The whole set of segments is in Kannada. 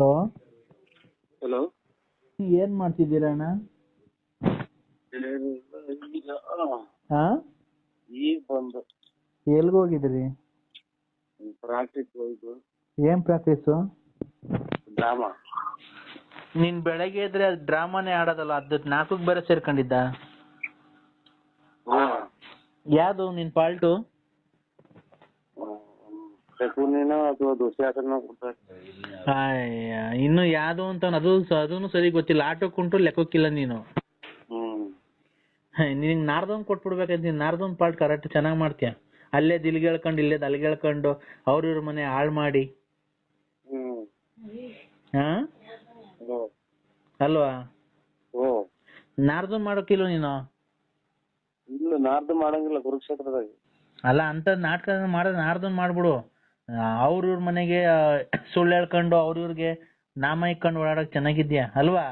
ಹಲೋ. ಹಲೋ. ಏನ್ ಮಾಡ್ತಿದ್ದೀರ ಅಣ್ಣ? ಹಾ? ಈಗ ಬಂದು. ಎಲ್ಗ ಹೋಗಿದ್ರಿ? ಪ್ರಾಕ್ಟೀಸ್ ಹೋಯ್ತು ಏನ್ ಪ್ರಾಕ್ಟೀಸು ಡ್ರಾಮಾ. ನೀನ್ ಬೆಳಗ್ಗೆ ಇದ್ರೆ ಡ್ರಾಮಾನೇ ಆಡೋದಲ್ಲ ಅದ್ ನಾಲ್ಕಕ್ಕೆ ಬೇರೆ ಸೇರ್ಕೊಂಡಿದ್ದ? ಯಾವ್ದು ನಿನ್ ಪಾಲ್ಟು ಅಥವಾ ಅಯ್ಯ ಇನ್ನು ಯಾವ್ದು ಅಂತ ಅದು ಅದೂ ಸರಿ ಗೊತ್ತಿಲ್ಲ. ಆಟೋಕ್ಕುಂಟು ಲೆಕ್ಕಕ್ಕಿಲ್ಲ ನೀನು. ಹ್ಮ್. ನಿನಗೆ ನಾರ್ದೊಂದು ಕೊಟ್ಬಿಡ್ಬೇಕಂತ ನೀನ್ ನಾರ್ದೊಂದು ಪಾರ್ಟ್ ಕರೆಕ್ಟ್ ಚೆನ್ನಾಗಿ ಮಾಡ್ತೀಯ? ಅಲ್ಲೇ ದಿಲ್ಗೇಳ್ಕೊಂಡು ಇಲ್ಲೇ ದಲ್ಗೇಳ್ಕೊಂಡು ಅವ್ರ ಇವ್ರ ಮನೆ ಹಾಳ್ ಮಾಡಿ. ಹ್ಮ್. ಹಾ? ಓ ಅಲ್ವಾ? ಓ ಮಾಡೋಕಿಲ್ಲ ಮಾಡೋಕಿಲ್ವ ನೀನು? ಇಲ್ಲ ನಾರ್ದು ಮಾಡಂಗಿಲ್ಲ ಕುರುಕ್ಷೇತ್ರದಾಗ. ಅಲ್ಲ ಅಂತ ನಾಟಕ ಮಾಡೋದ್ ನಾರ್ದೊಂದು ಮಾಡ್ಬಿಡು. ಅವ್ರ ಇವ್ರ ಮನೆಗೆ ಸುಳ್ಳು ಹೇಳ್ಕೊಂಡು ಅವ್ರ ಇವ್ರಿಗೆ ನಾಮ ಇಕ್ಕೊಂಡು ಓಡಾಡಕ್ ಚೆನ್ನಾಗಿದ್ಯಾ? ಅಲ್ವಾ?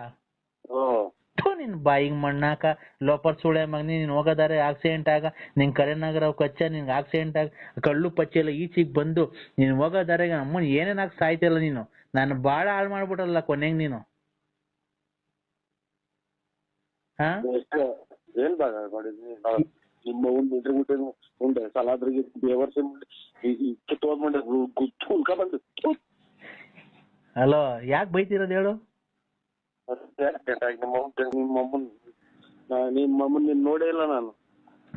ಥು, ನಿನ್ ಬಾಯಿಗ್ ಮಣ್ಣಾಕ ಲೋಪರ್ ಸುಳೆ ಮಗ್ನಿ ನೀನ್ ಹೋಗೋದಾರೆ ಆಕ್ಸಿಡೆಂಟ್ ಆಗ ನಿನ್ ಕರೇನಗರ ಕಚ್ಚ ನಿನ್ ಆಕ್ಸಿಡೆಂಟ್ ಆಗ ಕಳ್ಳು ಪಚ್ಚೆ ಎಲ್ಲ ಈಚಿಗ್ ಬಂದು ನೀನ್ ಹೋಗೋದಾರೆ ಅಮ್ಮ ಏನೇನ್ ಆಗ ಸಾಯ್ತಿಲ್ಲ ನೀನು? ನಾನು ಬಾಳ ಹಾಳು ಮಾಡ್ಬಿಟ್ರಲ್ಲ ಕೊನೆಗ್ ನೀನು. ಹಾ ನಿಮ್ಮ ಒಂದು ಇದ್ರ ಬಿಟ್ಟು ಉಂಡೆ ಸಲಾದ್ರಿಗೆ ಬೇವರ್ಸಿ ಕಿತ್ತೋದ್ ಮಂಡೆ ಗುತ್ತು ಉಳ್ಕ ಬಂದು. ಹಲೋ ಯಾಕೆ ಬೈತಿರೋದು ಹೇಳು? ನಿಮ್ಮ ಅವ್ನ್- ನಿಮ್ಮ ಅಮ್ಮನ್ ನಾ- ನಿಮ್ಮ ನೀನ್ ನೋಡೇ ಇಲ್ಲ ನಾನು.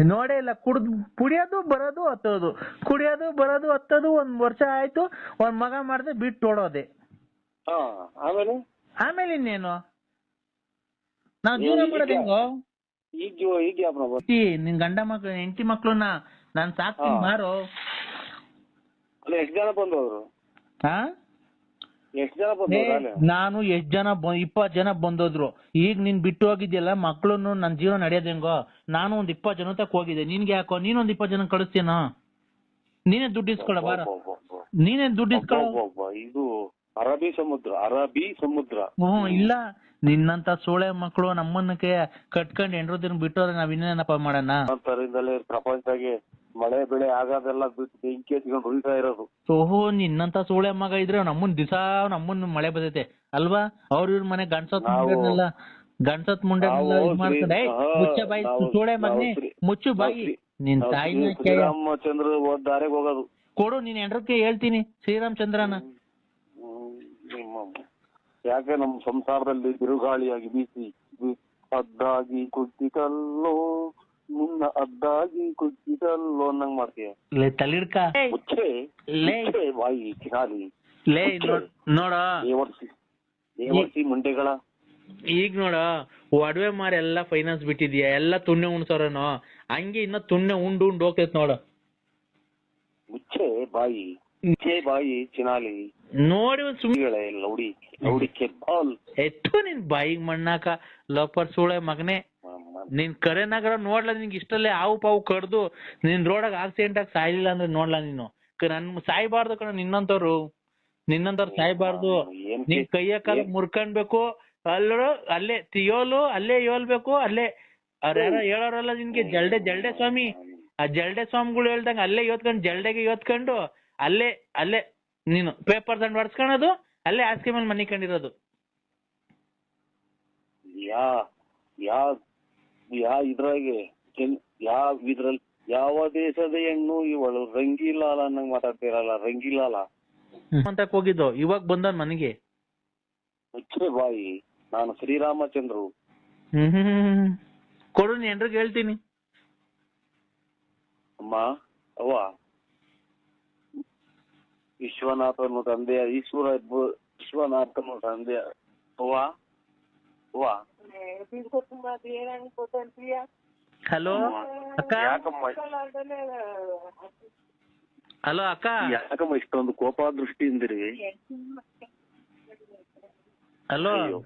ನೋಡೇ ಇಲ್ಲ ಕುಡ್ದ್ ಕುಡಿಯೋದು ಬರೋದು ಹತ್ತೋದು. ಕುಡಿಯೋದು ಬರೋದು ಹತ್ತೋದು ಒಂದ್ ವರ್ಷ ಆಯ್ತು ಒಂದ್ ಮಗ ಮಾಡ್ದೆ ಬಿಟ್ಟು ಓಡೋದೆ. ಹಾ ಆಮೇಲೆ? ಆಮೇಲೆ ಇನ್ನೇನು? ನಾವ್ ಜೀವನ ಮಾಡೋದು ಹೆಂಗೋ? ಈಗ ಈಗ ಯಾಪನ ನಿನ್ ಗಂಡ ಮಕ್ಳು ಹೆಂಡತಿ ಮಕ್ಳನ್ನ ನಾನ್ ಸಾಕ್ತೀನಿ ಹಾ. ಮಾರು. ಅಲ್ಲ ಎಷ್ಟ್ ಜನ ಬಂದವ್ರು? ಹಾ? ಎಷ್ಟ್ ಜನ ಏ, ಬಂದವ್ರು ಅಲ್ಲೇ? ನಾನು ಎಷ್ಟ್ ಜನ ಇಪ್ಪತ್ ಜನ ಬಂದೋದ್ರು. ಈಗ ನೀನ್ ಬಿಟ್ಟು ಹೋಗಿದ್ಯಲ್ಲ ಮಕ್ಳುನು ನನ್ ಜೀವನ ನಡೆಯೋದ್ ಹೆಂಗೋ? ನಾನು ಒಂದ್ ಇಪ್ಪತ್ ಜನ ತಕ್ ಹೋಗಿದ್ದೆ. ನಿನ್ಗೆ ಯಾಕೋ? ನೀನೊಂದ್ ಇಪ್ಪತ್ ಜನ ಕಳಿಸ್ತೀನೋ ನೀನೇ ದುಡ್ಡು ಇಸ್ಕೊಳ ಬಾರ. ನೀನೇ ದುಡ್ಡು ಇಸ್ಕೊಳ. ಇದು ಅರಬಿ ಸಮುದ್ರ ಅರಬಿ ಸಮುದ್ರ. ಹ್ಮ್ ಇಲ್ಲ. ನಿನ್ನಂತ ಸೋಳೆ ಮಕ್ಕಳು ನಮ್ಮನ್ನಕ್ಕೆ ಕಟ್ಕೊಂಡು ಎಂಟ್ರು ದಿನ ಬಿಟ್ಟೋದ್ರೆ ನಾವ್ ಇನ್ನೇನಪ್ಪ ಮಾಡೋಣ? ಅಂತರಿಂದಲೇ ಪ್ರಪಂಚದಾಗೆ ಮಳೆ ಬೆಳೆ ಆಗೋದೆಲ್ಲ ಬಿಟ್ಟು ಬೆಂಕಿ ಹಚ್ಕೊಂಡು ಉಳಿತಾ ಇರೋದು. ಓಹೋ ನಿನ್ನಂತ ಸೋಳೆ ಮಗ ಇದ್ರೆ ನಮ್ಮನ್ ದಿಸಾ ನಮ್ಮನ್ ಮಳೆ ಬರ್ತೈತೆ ಅಲ್ವಾ? ಅವ್ರ ಇವ್ರ ಮನೆ ಗಂಡ್ಸತ್ ಮುಂಡೆಲ್ಲ ಗಣಸತ್ ಗಂಡ್ಸತ್ ಮುಂಡೆ ಇದ್ ಏಯ್, ಮುಚ್ಚ ಬಾಯಿ ಸೋಳೆ ಮಗನೇ ಮುಚ್ಚು ಬಾಯಿ. ನಿನ್ ತಾಯಿನ ಶ್ರೀ- ಶ್ರೀರಾಮಚಂದ್ರ ಹೋದ್ ದಾರಿಗೆ ಹೋಗೋದು. ಕೊಡು ನೀನ್ ಎಂಡ್ರಕ್ಕೆ ಹೇಳ್ತೀನಿ ಶ್ರೀರಾಮಚಂದ್ರನ. ಹ್ಮ್, ನಿಮ್ಮ ಯಾಕೆ ನಮ್ಮ ಸಂಸಾರದಲ್ಲಿ ಬಿರುಗಾಳಿಯಾಗಿ ಬೀಸಿ ಅದ್ದಾಗಿ ಕುಗ್ಗಿತಲ್ಲೋ ನಿನ್ನ ಅದ್ದಾಗಿ ಕುಗ್ಗಿತಲ್ಲೋ ಅನ್ನಂಗ್ ಮಾಡ್ತೀಯ? ಲೇ ತಲಿಡ್ಕ. ಮುಚ್ಚೆ ಲೇ. ಮುಚ್ಚೆ ಬಾಯಿ ಲೇ ನೋಡ್ ನೋಡ. ದೇವರ್ಸಿ ದೇವರ್ಸಿ ಮುಂಡೆಗಳ. ಈಗ ನೋಡ ಒಡವೆ ಮಾರಿ ಎಲ್ಲಾ ಫೈನಾನ್ಸ್ ಬಿಟ್ಟಿದ್ಯಾ? ಎಲ್ಲಾ ತುಣ್ಣೆ ಉಣ್ಸೋರೇನೋ? ಹಂಗೆ ಇನ್ನ ತುಣ್ಣೆ ಉಂಡು ಉಂಡು ಹೋಗ್ತೈತ್ ನೋಡು. ಮುಚ್ಚೆ ಬಾಯಿ. ಬಾಯಿ ಚಿನಾಲಿ ನೋಡಿ ಒಂದ್ ಸುಮ್ಮನೆ ಲೌಡಿ ಲೌಡಿ ಎತ್ತು ನಿನ್ ಬಾಯಿಗ್ ಮಣ್ಣಾಕ ಲೋಪರ್ ಸೂಳೆ ಮಗನೇ. ನೀನ್ ಕರೆನಗರ ನೋಡ್ಲ ನಿನ್ಗೆ ಇಷ್ಟಲ್ಲೇ ಹಾವು ಪಾವು ಕಡ್ದು ನಿನ್ ರೋಡಾಗ ಆಕ್ಸಿಡೆಂಟ್ ಆಗಿ ಸಾಯ್ಲಿಲ್ಲ ಅಂದ್ರೆ ನೋಡ್ಲಾ ನೀನು? ನನ್ ಸಾಯ್ಬಾರ್ದು ಕಣ ನಿನ್ನಂತವ್ರು. ನಿನ್ನಂತವ್ರು ಸಾಯ್ಬಾರ್ದು. ನಿನ್ ಕೈಯ ಕಾಲ ಮುರ್ಕಣ್ಬೇಕು ಅಲ್ಲೋ ಅಲ್ಲೇ ತಿಯೋಲು ಅಲ್ಲೇ ಯೋಲ್ಬೇಕು ಅಲ್ಲೇ ಅವ್ರ ಯಾರ ಹೇಳೋರಲ್ಲ ನಿನ್ಗೆ ಜಲ್ಡೆ ಜಲ್ಡೆ ಸ್ವಾಮಿ. ಆ ಜಲ್ಡೆ ಸ್ವಾಮಿಗಳು ಹೇಳ್ದಂಗ ಅಲ್ಲೇ ಯೋತ್ಕೊಂಡ್ ಜಲ್ಡೆಗೆ ಯೋತ್ಕೊಂಡು ಅಲ್ಲೇ ಅಲ್ಲೇ ನೀನು ಪೇಪರ್ ದಂಡ್ ಹೊಡ್ಸ್ಕೊಳೋದು ಅಲ್ಲೇ ಹಾಸಿಗೆ ಮೇಲೆ ಮನಿ ಕಂಡಿರೋದು ಯಾ ಯಾ ಯಾ ಇದ್ರಾಗೆ ಯಾವ ಇದ್ರಲ್ಲಿ ಯಾವ ದೇಶದ ಹೆಣ್ಣು ಇವಳು? ರಂಗಿಲಾಲ ಅನ್ನಂಗ್ ಮಾತಾಡ್ತಿರಲ್ಲ ರಂಗಿಲಾಲ? ಅಂತ ಹೋಗಿದ್ದು? ಇವಾಗ ಬಂದ ಮನೆಗೆ? ಮುಚ್ಚೆ ಬಾಯಿ ನಾನು ಶ್ರೀರಾಮಚಂದ್ರು. ಹ್ಮ್ ಕೊಡು ನೀ ಎಲ್ರಿಗೂ ಹೇಳ್ತೀನಿ. ಅಮ್ಮ ಅವ್ವ. ವಿಶ್ವನಾಥನು ತಂದೆಯ ಈಶ್ವರ ವಿಶ್ವನಾಥನು ತಂದೆಯ. ಅವ್ವ? ಅವ್ವ? ಹಲೋ? ಅಕ್ಕ? ಯಾಕಮ್ಮ? ಹಲೋ ಅಕ್ಕ? ಯಾಕಮ್ಮ ಇಷ್ಟೊಂದು ಕೋಪ ದೃಷ್ಟಿಯಿಂದಿರಿ ಹಲೋ? ಅಯ್ಯೋ.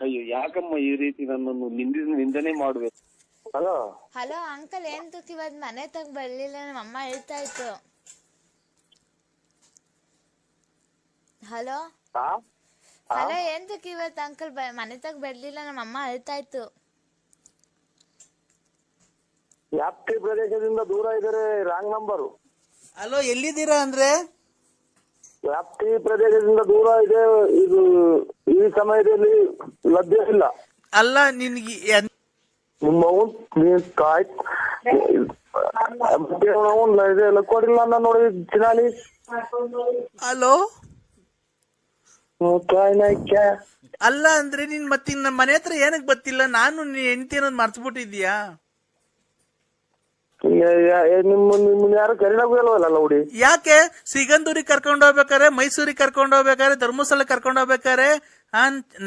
ಅಯ್ಯೋ ಯಾಕಮ್ಮ ಈ ರೀತಿ ನನ್ನನ್ನು ನಿಂದಿ ನಿಂದನೆ ಮಾಡುವೆ? ಹಲೋ? ಹಲೋ ಅಂಕಲ್ ಏನ್ ತುಕ್ ಮನೆ ತಗ ಬರ್ಲಿಲ್ಲ ನಮ್ಮ ಅಮ್ಮ ಹೇಳ್ತಾ ಇತ್ತು ಹಲೋ? ಹಲೋ ಎಂತಕ್ಕೆ ಇವತ್ತು ಇವತ್ ಅಂಕಲ್ ಮನೆ ತಗ ಬರ್ಲಿಲ್ಲ ನಮ್ಮ ಅಮ್ಮ ಅಳ್ತಾ ಇತ್ತು ವ್ಯಾಪ್ತಿ ಪ್ರದೇಶದಿಂದ ದೂರ ಇದ್ದಾರೆ? ರಾಂಗ್ ನಂಬರ್ ಹಲೋ ಎಲ್ಲಿದ್ದೀರಾ ಅಂದ್ರೆ? ವ್ಯಾಪ್ತಿ ಪ್ರದೇಶದಿಂದ ದೂರ ಇದೆ ಇದು ಈ ಸಮಯದಲ್ಲಿ ಲಭ್ಯ ಇಲ್ಲ. ಅಲ್ಲ ನಿನ್ಗೆ ಎನ್- ನಿಮ್ಮ ನೀನ್ ಕಾಯ್ ಮತ್ತೆ ಅವ್ನ್ ಇದೆಲ್ಲ ಕೊಡಿಲ್ಲ ನಾನು ನೋಡಿ ಚಿನಾಲಿ. ಹಲೋ? ಅಲ್ಲ ಅಂದ್ರೆ ನೀನ್ ಮತ್ತೆ ನಮ್ಮ ಮನೆ ಹತ್ರ ಏನಕ್ ಬತ್ತಿಲ್ಲ? ನಾನು ನೀನ್ ಹೆಂಡತಿ ಅನ್ನೋದು ಮರ್ತ್ಬಿಟ್ಟಿದ್ಯಾ ನಿಮ್ಮ ನಿಮ್ಮನ್ನ ಯಾರು ಹುಡಿ? ಯಾಕೆ? ಸಿಗಂದೂರಿಗೆ ಕರ್ಕೊಂಡು ಹೋಗ್ಬೇಕಾರೆ ಮೈಸೂರಿಗೆ ಕರ್ಕೊಂಡು ಹೋಗ್ಬೇಕಾರೆ ಧರ್ಮಸ್ಥಳ ಕರ್ಕೊಂಡು ಹೋಗ್ಬೇಕಾರೆ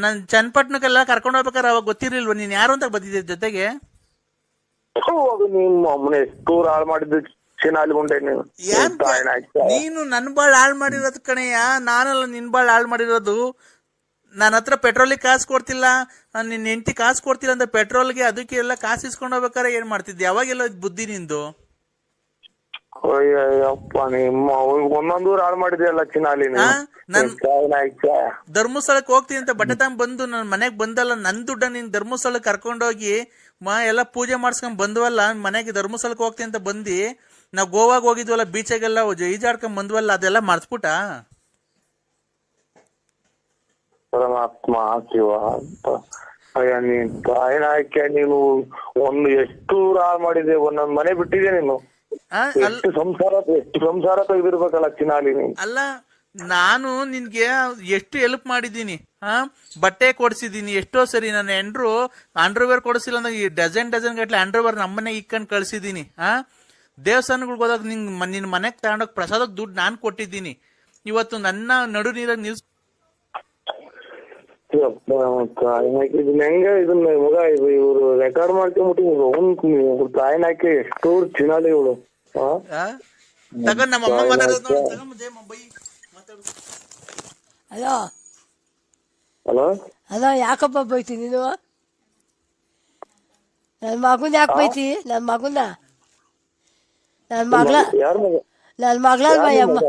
ನನ್ ಚನ್ನಪಟ್ಟಣಕ್ಕೆಲ್ಲ ಕರ್ಕೊಂಡು ಹೋಗ್ಬೇಕಾರೆ ಅವಾಗ ಗೊತ್ತಿರ್ಲಿಲ್ವ? ನೀನ್ ಯಾರು ಅಂತ ಬಂದಿದ್ದೆ ಜೊತೆಗೆ? ಟೂರ್ ನಿಮ್ಮ ಅಮ್ಮನ ಎಷ್ಟು ಹಾಳು ಮಾಡಿದ್ದು. ಚಿನಾಲಿ ಮುಂಡೆ ನೀನು. ನೀನು ನನ್ ಬಾಳ್ ಹಾಳ್ ಮಾಡಿರೋದು ಕಣಯ್ಯ ನಾನಲ್ಲ ನಿನ್ ಬಾಳ್ ಹಾಳ್ ಮಾಡಿರೋದು. ನನ್ನ ಹತ್ರ ಪೆಟ್ರೋಲಿಗೆ ಕಾಸು ಕೊಡ್ತಿಲ್ಲ ನಾನ್ ಹೆಂಡತಿ ಕಾಸು ಕೊಡ್ತಿಲ್ಲ ಅಂದ್ರೆ ಪೆಟ್ರೋಲ್ಗೆ ಅದಕ್ಕೆ ಎಲ್ಲ ಕಾಸು ಇಸ್ಕೊಂಡ್ ಹೋಗ್ಬೇಕಾರೆ ಏನ್ ಮಾಡ್ತಿದ್ದೆ? ಯಾವಾಗೆಲ್ಲ ಬುದ್ಧಿ ನಿಂದು? ಅಯ್ಯಪ್ಪ ನಿಮ್ಮ ಒಂದೊಂದು ಊರು ಹಾಳು ಮಾಡಿದ್ಯಲ್ಲ ಚಿನಾಲಿ ಧರ್ಮಸ್ಥಳಕ್ಕೆ ಹೋಗ್ತೀನಿ ಅಂತ ಬಟ್ಟೆ ತಗೊಂಡ್ ಬಂದು ನನ್ ಮನೆಗ್ ಬಂದಲ್ಲ ನನ್ ದುಡ್ಡ ನೀನ್ ಧರ್ಮಸ್ಥಳಕ್ಕೆ ಕರ್ಕೊಂಡೋಗಿ ಮ ಎಲ್ಲ ಪೂಜೆ ಮಾಡ್ಸ್ಕೊಂಡ್ ಬಂದ್ವಲ್ಲ ಮನೆಗೆ ಧರ್ಮಸ್ಥಳಕ್ಕೆ ಹೋಗ್ತೀನಿ ಅಂತ ಬಂದು ನಾವ್ ಗೋವಾಗ ಹೋಗಿದ್ವಲ್ಲ ಬೀಚಾಗೆಲ್ಲ ಈಜಾಡ್ಕೊಂಡ್ ಬಂದ್ವಲ್ಲ ಅದೆಲ್ಲ ಮರ್ಸ್ಬಿಟ್ಟ? ಪರಮಾತ್ಮ ಶಿವ ಅಂತ ಅಯ್ಯ ನೀನ್ ನೀನು ಒಂದು ಎಷ್ಟು ಹಾಳು ಮಾಡಿದೆ ಒಂದೊಂದ್ ಮನೆ ಬಿಟ್ಟಿದೆ ನೀನು. ಎಷ್ಟು ಸಂಸಾರ ಎಷ್ಟು ಸಂಸಾರ ತೆಗೆದಿರ್ಬೇಕಲ್ಲ ಚಿನಾಲಿ ನೀನು. ಅಲ್ಲ ನಾನು ನಿನ್ಗೆ ಎಷ್ಟು ಹೆಲ್ಪ್ ಮಾಡಿದ್ದೀನಿ ಹಾ ಬಟ್ಟೆ ಕೊಡ್ಸಿದೀನಿ ಎಷ್ಟೋ ಸರಿ ನನ್ನ ಎಂಡ್ರು ಅಂಡರ್ವೇರ್ ಕೊಡಿಸಿಲ್ಲ ಅಂದ್ರೆ ಈ ಡಜನ್ ಡಜನ್ ಗಟ್ಲೆ ಅಂಡರ್ವೇರ್ ನಮ್ಮನೆ ಇಕ್ಕಂಡ್ ಕಳ್ಸಿದೀನಿ ಹಾ ದೇವಸ್ಥಾನಗಳಿಗೆ ಹೋದಾಗ ನಿನ್ ನಿನ್ ಮನೆಗೆ ತಗೊಂಡೋಗಿ ಪ್ರಸಾದಕ್ಕೆ ದುಡ್ಡು ನಾನು ಕೊಟ್ಟಿದ್ದೀನಿ. ಇವತ್ತು ನನ್ನ ನಡು ನೀರಾಗ ನಿಲ್ಸ್ ಇದನ್ನ ಹೆಂಗ ಇದನ್ನ ಮಗ ಇವರು ರೆಕಾರ್ಡ್ ಮಾಡ್ಕೊಂಬಿಟ್ಟು ಅವ್ನು ಕಾಯ್ ಹಾಕಿ ಎಷ್ಟು ಚಿನಾಲಿ ಇವಳು? ತಗೊಂಡ್ ನಮ್ಮ ಅಮ್ಮ ಮಾತಾಡೋದು ಹಲೋ? ಹಲೋ? ಹಲೋ ಯಾಕಪ್ಪ ಬೈತಿ ನೀನು? ನನ್ನ ಮಗುನ ಯಾಕೆ ಬೈತಿ? ನನ್ನ ಮಗನ? ನನ್ನ ಮಗಳ ಯಾರ ಮಗ ನನ್ನ ಮಗಳ ಅಮ್ಮ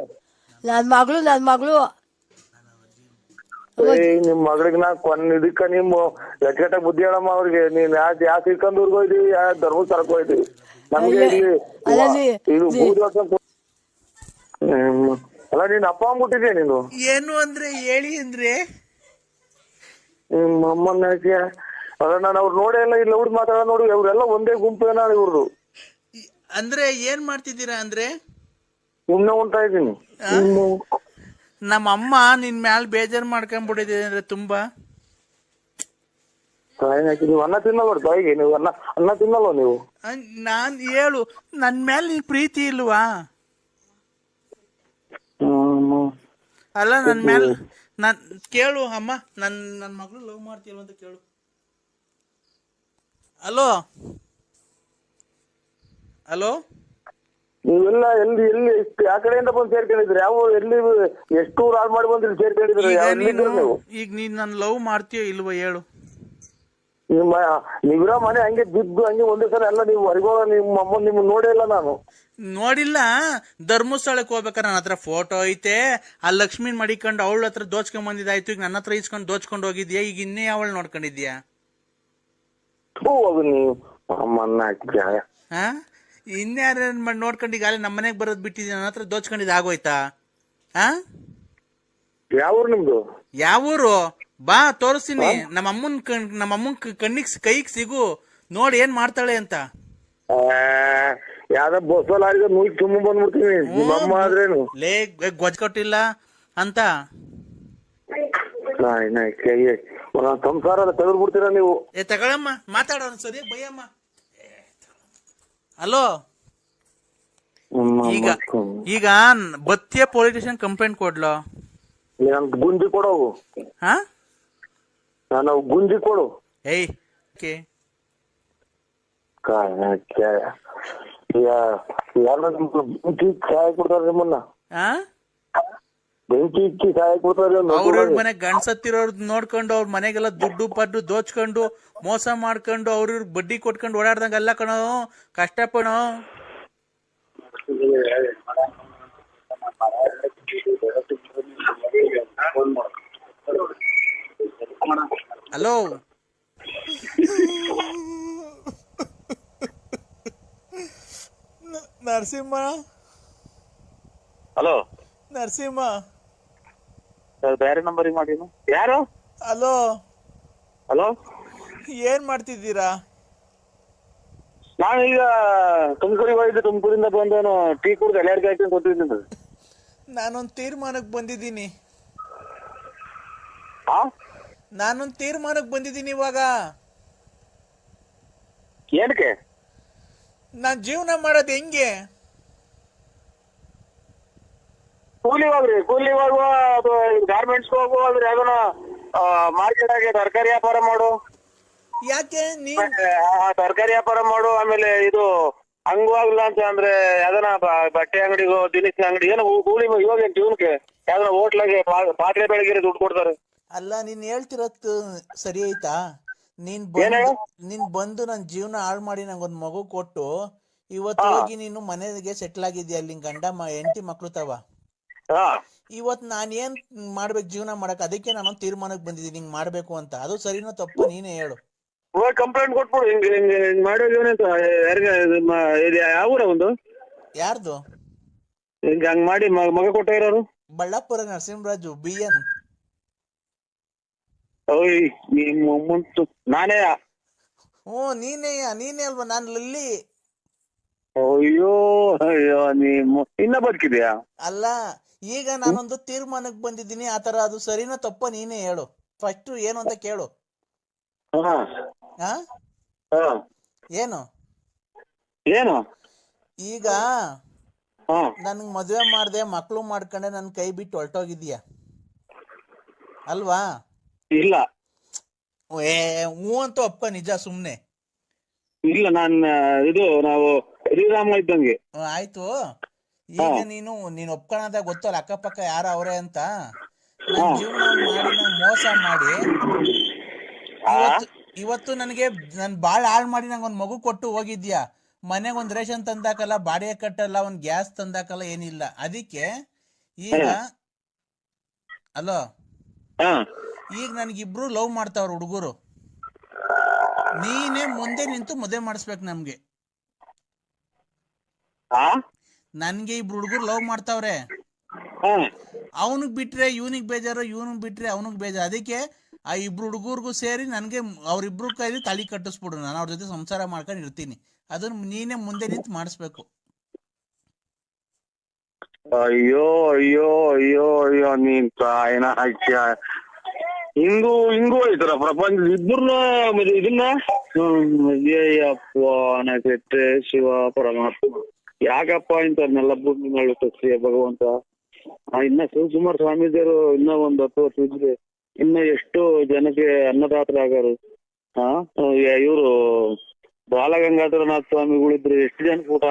ನನ್ನ ಮಗಳು ನನ್ನ ಮಗಳು. ಏ ನಿಮ್ ಮಗಳಿಗೆ ನಾ ಕೊನ್ ಇದಕ್ಕ ನಿಮ್ಮ ಎಟ್ಟ ಬುದ್ಧಿ ಹೇಳಮ್ಮ ಅವ್ರಿಗೆ. ನೀನ್ ಯಾ ಯಾ ಊರ್ಗ್ ಹೋಯ್ತಿವಿ ಯಾ ಧರ್ಮಸ್ಥಳಕ್ಕೆ ಹೋಯ್ದಿವಿ. ನಮ್ಗೆ ಅಲ್ಲ, ಇಲ್ಲಿ ಅಲ್ಲ ನೀ- ಇದು ಮೂರ್ ವರ್ಷ ಕೊ- ಹ್ಮ್. ಅಲ್ಲ ನೀನ್ ಅಪ್ಪ ಅಂದ್ಬಿಟ್ಟಿದ್ಯಾ ನೀನು? ಏನು ಅಂದ್ರೆ ಹೇಳಿ ಅಂದ್ರೆ? ನಿಮ್ಮ ಅಮ್ಮನ ಯಾಕೆ? ಅಲ್ಲ ನಾನು ಅವ್ರು ನೋಡೇ ಇಲ್ಲ ಇಲ್ಲ ಹುಡುಗ ಮಾತಾಡೋ ನೋಡಿ ಇವ್ರೆಲ್ಲ ಒಂದೇ ಗುಂಪು ಏನೋ ಇವ್ರದ್ದು ಈ- ಅಂದ್ರೆ ಏನ್ ಮಾಡ್ತಿದ್ದೀರಾ ಅಂದ್ರೆ? ಸುಮ್ನೆ ಉಂಟಾ ಇದ್ದೀನಿ. ನಮ್ಮ ಅಮ್ಮ ನಿನ್ ಮ್ಯಾಲ್ ಬೇಜಾರ್ ಮಾಡ್ಕೊಂಡ್ಬಿಟ್ಟಿದೆ ಅಂದ್ರೆ ತುಂಬಾ. ನೀವು ಅನ್ನ ನೀವು ಅನ್ನ ಅನ್ನ ತಿನ್ನಲ್ವ ನೀವು? ನಾನ್ ಹೇಳು ನನ್ ಮ್ಯಾಲ್ ನಿನ್ ಪ್ರೀತಿ ಇಲ್ವಾ? ಹ್ಮ್. ಅಲ್ಲ ನನ್ ಮ್ಯಾಲ್ ನನ್ ಕೇಳು ಅಮ್ಮ ನನ್ ನನ್ ಮಗಳು ಲವ್ ಮಾಡ್ತೀಯಲ್ಲ ಅಂತ ಕೇಳು. ಹಲೋ ಹಲೋ ನೀವೆಲ್ಲ ಎಲ್ಲಿ ಎಲ್ಲಿ ಆ ಕಡೆಯಿಂದ ಬಂದು ಸೇರ್ಕೊಂಡಿದ್ರಿ ಯಾವ ಎಲ್ಲಿ ಎಷ್ಟು ಊರು ಹಾಳು ಮಾಡಿ ಬಂದ್ರಿ ಸೇರ್ಕೊಂಡಿದ್ರಿ ಈಗ ಯಾವ ನೀನು ಎಲ್ಲಿದ್ದೀರಿ ನೀವು? ಈಗ ನೀನ್ ನನ್ ಲವ್ ಮಾಡ್ತೀಯ ಇಲ್ವ ಹೇಳು. ನಿಮ್ಮ ನೀವಿರೋ ಮನೆ ಹಂಗೆ ಬಿದ್ದು ಹಂಗೆ ಒಂದೇ ಸಲ ಎಲ್ಲ ನೀವು ಹೊರಗೋಗ ನಿಮ್ಮ ಅಮ್ಮ ನಿಮ್ ನೋಡೇ ಇಲ್ಲ ನಾನು. ನೋಡಿಲ್ಲ? ಧರ್ಮಸ್ಥಳಕ್ಕೆ ಹೋಗ್ಬೇಕಾರೆ ನನ್ನ ಹತ್ರ ಫೋಟೋ ಐತೆ. ಆ ಲಕ್ಷ್ಮಿನ್ ಮಡಿಕೊಂಡು ಅವಳ ಹತ್ರ ದೋಚ್ಕೊಂಡ್ ಬಂದಿದ್ದಾಯ್ತು. ಈಗ ನನ್ನ ಹತ್ರ ಇಸ್ಕೊಂಡು ದೋಚ್ಕೊಂಡು ಹೋಗಿದ್ಯಾ? ಈಗ ಇನ್ನೇ ಅವಳು ನೋಡ್ಕೊಂಡಿದ್ಯಾ? ಥೂ ಅದು ನೀವು. ಅಮ್ಮನ್ನ ಜಾಯ ಹಾ ಇನ್ಯಾರ ನೋಡ್ಕೊಂಡು ಈಗ ನಮ್ಮ ಮನೆಗೆ ಬರೋದ್ ಬಿಟ್ಟಿದ್ದೀನಿ ನನ್ನ ಹತ್ರ ದೋಚ್ಕೊಂಡಿದ್ ಆಗೋಯ್ತಾ? ಹಾ ಯಾವ ಊರು ನಿಮ್ದು? ಯಾವೂರು ಬಾ ತೋರಿಸ್ತೀನಿ. ನಮ್ಮ ಅಮ್ಮನ್ ಕಣ್ ನಮ್ಮ ಅಮ್ಮನ್ ಕಣ್ಣಿಗ್ ಕೈಗ್ ಸಿಗು. ನೋಡಿ ಏನ್ ಮಾಡ್ತಾಳೆ ಅಂತ. ಆ, ಯಾವ್ದೋ ಬಸ್ ಲಾರಿಗೆ ನುಯ್ ತುಂಬ ಬಂದ್ಬಿಡ್ತೀನಿ. ನಿಮ್ಮ ಅಮ್ಮ ಆದ್ರೇನು? ಲೇ ಕೊಟ್ಟಿಲ್ಲ ಅಂತ? ನಾಯ್ ನಾಯ್ ಕೈ ಒಂದೊಂದ್ ಸಂಸಾರ ತೆಗೆದು ಬಿಡ್ತೀರಾ ನೀವು? ಏ ತಗೊಳಮ್ಮ ಮಾತಾಡೋಣ ಸರಿ? ಬೈಯಮ್ಮ. ಹಲೋ ನಿಮ್ಮ ಈಗ ಅಮ್ಮ. ಈಗ ಬತ್ತಿಯ ಪೊಲೀಸ್ ಸ್ಟೇಷನ್ ಕಂಪ್ಲೇಂಟ್ ಕೊಡ್ಲೋ ನನ್ ಗುಂಜಿ ಕೊಡೋವು ಹಾ ನಾನು ಗುಂಜಿ ಕೊಡು ಏಯ್ ಓಕೆ ಕಾಯ್ ನಾಯ್ ಕಾಯ ಯಾರ ಬೆಂಕಿ ಸಹಾಯ ಕೊಡ್ತಾರ ನಿಮ್ಮನ್ನ ಹಾ ಬೆಂಕಿ ಇಕ್ಕಿ ಸಹಾಯ ಕೊಡ್ತಾರೆ ಅವ್ರ ಮನೆ ಗಂಡ್ಸತ್ತಿರೋರ್ ನೋಡ್ಕೊಂಡು ಅವ್ರ ಮನೆಗೆಲ್ಲ ದುಡ್ಡು ಪಡ್ಡು ದೋಚ್ಕೊಂಡು ಮೋಸ ಮಾಡ್ಕೊಂಡು ಅವ್ರ ಬಡ್ಡಿ ಕೊಟ್ಕೊಂಡು ಓಡಾಡ್ದಂಗ ಅಲ್ಲ ಕಣೋ. ಕಷ್ಟಪಡೋ. ಹಲೋ. ನರಸಿಂಹ. ಹಲೋ. ನರಸಿಂಹ. ಬೇರೆ ನಂಬರಿಗೆ ಮಾಡಿ ಯಾರು? ಹಲೋ? ಹಲೋ? ಏನ್ ಮಾಡ್ತಿದ್ದೀರಾ? ನಾನು ಈಗ ತುಮಕೂರಿಗೆ ಹೋಗಿದ್ದೆ ತುಮಕೂರಿಂದ ಬಂದೇನು ಟೀ ಕುಡ್ದು ಎಲ್ಲರಿಗೆ ಹಾಕೊಂಡು ನಾನು ನಾನೊಂದು ತೀರ್ಮಾನಕ್ಕೆ ಬಂದಿದ್ದೀನಿ. ಆ? ನಾನೊಂದು ತೀರ್ಮಾನಕ್ಕೆ ಬಂದಿದ್ದೀನಿ ಇವಾಗ. ಏನಕ್ಕೆ? ನಾನ್ ಜೀವನ ಮಾಡೋದು ಹೆಂಗೆ? ಕೂಲಿ ಹೋಗ್ರಿ ಕೂಲಿ ಹೋಗುವ ಅದು ಗಾರ್ಮೆಂಟ್ಸ್ ಹೋಗು ಅಂದ್ರೆ ಅದನ್ನ ಮಾರ್ಕೆಟ್ ಆಗಿ ತರಕಾರಿ ವ್ಯಾಪಾರ ಮಾಡು. ಯಾಕೆ? ಆ, ತರಕಾರಿ ವ್ಯಾಪಾರ ಮಾಡು ಆಮೇಲೆ ಇದು ಹಂಗು ಅಂತ ಅಂದ್ರೆ ಯಾವ್ದನ ಬಟ್ಟೆ ಅಂಗಡಿಗೋ ದಿನಸಿ ಅಂಗಡಿ ಏನೋ ಕೂಲಿ ಇವಾಗ ಜೀವನಕ್ಕೆ? ಯಾವ್ದನ ಹೋಟ್ಲಾಗೆ ಪಾತ್ರೆ ಬೆಳಗ್ಗೆ ದುಡ್ಡು ಕೊಡ್ತಾರೆ. ಅಲ್ಲ ನೀನ್ ಹೇಳ್ತಿರತ್ ಸರಿ ಆಯ್ತಾ? ನೀನ್? ನೀನ್ ಬಂದು ನನ್ ಜೀವನ ಹಾಳು ಮಾಡಿ ನಂಗೊಂದ್ ಮಗು ಕೊಟ್ಟು ಇವತ್ತು ಹೋಗಿ ನೀನು ಮನೆಗೆ ಸೆಟ್ಲ್ ಆಗಿದ್ಯಾ ಅಲ್ಲಿ ಗಂಡ ಎಂಟಿ ಹೆಂಡತಿ ಮಕ್ಳು ತವ? ಇವತ್ ನಾನ್ ಏನ್ ಮಾಡ್ಬೇಕು ಜೀವನ ಮಾಡಕ್ ಅದಕ್ಕೆ ನಾನು ತೀರ್ಮಾನಕ್ಕೆ ಬಂದಿದ್ದೀನಿ ಹಿಂಗ್ ಮಾಡ್ಬೇಕು ಅಂತ. ಅದು ಸರಿನೋ ತಪ್ಪು ನೀನೇ ಹೇಳು. ಕಂಪ್ಲೇಂಟ್ ಕೊಟ್ಬಿಡು ಹಿಂಗ್ ಹಿಂಗ್ ಹಿಂಗ್ ಮಾಡೋದು ಏನಂತ ಯಾರಿಗೆ ಇದು ಮ- ಇದು ಯಾವ ಊರ ಒಂದು ಯಾರ್ದು? ಹಿಂಗ್ ಹಂಗ್ ಮಾಡಿ ಮ- ಮಗ ಕೊಟ್ಟ ಇರೋರು? Ballapura Narasimharaju B N. ಓಯ್ ನಿಮ್ಮ ಮುಂಚು ನಾನೇ ಹ್ಞೂ ನೀನೇ ನೀನೇ ಅಲ್ವಾ? ನಾನು ಲಲ್ಲಿ. ಅಯ್ಯೋ ಅಯ್ಯೋ ನಿಮ್ಮ ಇನ್ನ ಬದುಕಿದ್ಯಾ? ಅಲ್ಲ ಈಗ ನಾನೊಂದು ತೀರ್ಮಾನಕ್ಕೆ ಬಂದಿದ್ದೀನಿ. ಆತರ ಅದು ಸರಿನ ತಪ್ಪ ನೀನೇ ಹೇಳು. ಫಸ್ಟ್ ಏನು ಅಂತ ಕೇಳು. ಹಾ. ಹಾ ಹಾ. ಏನು? ಏನು? ಈಗ ಹಾ. ನನ್ಗ್ ಮದ್ವೆ ಮಾಡ್ದೆ ಮಕ್ಳು ಮಾಡ್ಕೊಂಡೆ ನನ್ ಕೈ ಬಿಟ್ಟು ಹೊರಟೋಗಿದ್ಯಾ ಅಲ್ವಾ? ಇಲ್ಲ. ಏ ಹ್ಞೂ ಅಂತ ಅಪ್ಪ ನಿಜ ಸುಮ್ನೆ. ಇಲ್ಲ ನಾನ್ ಇದು ನಾವು ಶ್ರೀರಾಮ ಇದ್ದಂಗೆ. ಆಯ್ತು. ಈಗ ನೀನು ನೀನ್ ಒಪ್ಕೊಳದ ಗೊತ್ತಲ್ಲ ಅಕ್ಕಪಕ್ಕ ಯಾರ ಅವ್ರೆ ಅಂತ. ನನ್ ಜೀವನ ಮಾಡಿ ನಂಗ್ ಮೋಸ ಮಾಡಿ ಇವತ್ತು ಇವತ್ತು ನನಗೆ ನನ್ ಬಾಳ್ ಹಾಳ್ ಮಾಡಿ ನಂಗೆ ಒಂದ್ ಮಗು ಕೊಟ್ಟು ಹೋಗಿದ್ಯಾ? ಮನೆಗೆ ಒಂದ್ ರೇಷನ್ ತಂದಾಕಲ್ಲ ಬಾಡಿಗೆ ಕಟ್ಟಲ್ಲ ಒಂದ್ ಗ್ಯಾಸ್ ತಂದಾಕಲ್ಲ ಏನಿಲ್ಲ. ಅದಕ್ಕೆ ಈಗ ಅಲೋ? ಈಗ ನನಗಿಬ್ರು ಲವ್ ಮಾಡ್ತಾವ್ರ ಹುಡುಗರು. ನೀನೇ ಮುಂದೆ ನಿಂತು ಮದುವೆ ಮಾಡಿಸ್ಬೇಕು ನಮ್ಗೆ. ನನ್ಗೆ ಇಬ್ರು ಹುಡುಗರು ಲವ್ ಮಾಡ್ತಾವ್ರೆ. ಅವನಿಗ್ ಅವನಿಗೆ ಬಿಟ್ರೆ ಇವನಿಗ್ ಬೇಜಾರು ಇವನಿಗೆ ಬಿಟ್ರೆ ಅವನಿಗೆ ಬೇಜಾರು. ಅದಕ್ಕೆ ಆ ಇಬ್ರು ಹುಡುಗರ್ಗೂ ಸೇರಿ ನನಗೆ ಅವ್ರಿಬ್ರು ಕೈಲಿ ತಾಳಿ ಕಟ್ಟಿಸ್ಬಿಡು. ನಾನು ಅವ್ರ ಜೊತೆ ಸಂಸಾರ ಮಾಡ್ಕೊಂಡು ಇರ್ತೀನಿ. ಅದನ್ನ ನೀನೇ ಮುಂದೆ ನಿಂತು ಮಾಡಿಸ್ಬೇಕು. ಅಯ್ಯೋ ಅಯ್ಯೋ ಅಯ್ಯೋ ಅಯ್ಯೋ ನೀನ್ ತಾಯಿನ ಹಾಕ್ಯ. ಹಿಂಗೂ ಹಿಂಗೂ ಐತರ ಪ್ರಪಂಚ ಇಬ್ಬರನ್ನ ಇದನ್ನ? ಹ್ಮ್, ನಾ ಕೆಟ್ಟೆ ಶಿವ ಪರಮಾತ್ಮ. ಯಾಕಪ್ಪ ಇಂಥವ್ರನ್ನೆಲ್ಲ ಭೂಮಿ ಮೇಲೆ ಶ್ರೀ ಭಗವಂತ. ಇನ್ನ ಶಿವಕುಮಾರ್ ಸ್ವಾಮೀಜಿಯವರು ಇನ್ನ ಒಂದ್ ಹತ್ತು ವರ್ಷ ಇದ್ರೆ ಇನ್ನ ಎಷ್ಟು ಜನಕ್ಕೆ ಅನ್ನದಾತರಾಗಾರು ಹಾ ಇವರು ಬಾಲಗಂಗಾಧರನಾಥ ಸ್ವಾಮಿಗಳಿದ್ರೆ ಎಷ್ಟು ಜನ ಊಟ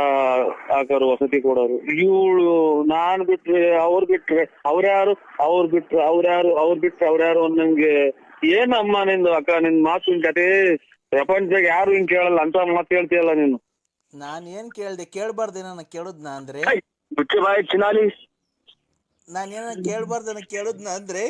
ಹಾಕೋರು, ವಸತಿ ಕೊಡೋರು? ಇವಳು ನಾನ್ ಬಿಟ್ರೆ ಅವ್ರು ಬಿಟ್ರೆ ಅವ್ರ್ಯಾರು ಅವ್ರು ಬಿಟ್ರೆ ಅವ್ರ್ಯಾರು ಅವ್ರು ಬಿಟ್ರೆ ಅವ್ರ್ಯಾರು ಅನ್ನಂಗೆ ಏನಮ್ಮ ನಿಂದು ಅಕ್ಕ ನಿನ್ ಮಾತು ಕತೆ ಪ್ರಪಂಚದಾಗ ಯಾರು ಹಿಂಗ್ ಕೇಳಲ್ಲ, ಅಂತ ಮಾತು ಹೇಳ್ತೀಯಲ್ಲ ನೀನು. ನಾನು ಏನ್ ಕೇಳ್ದೆ ಕೇಳಬಾರ್ದೇನ ಕೇಳುದ್ನ ಅಂದ್ರೆ? ಮುಚ್ಚು ಬಾಯಿ ಚಿನಾಲಿ ನಾನೇನ ಕೇಳಬಾರ್ದನ ಕೇಳುದ್ನ ಅಂದ್ರೆ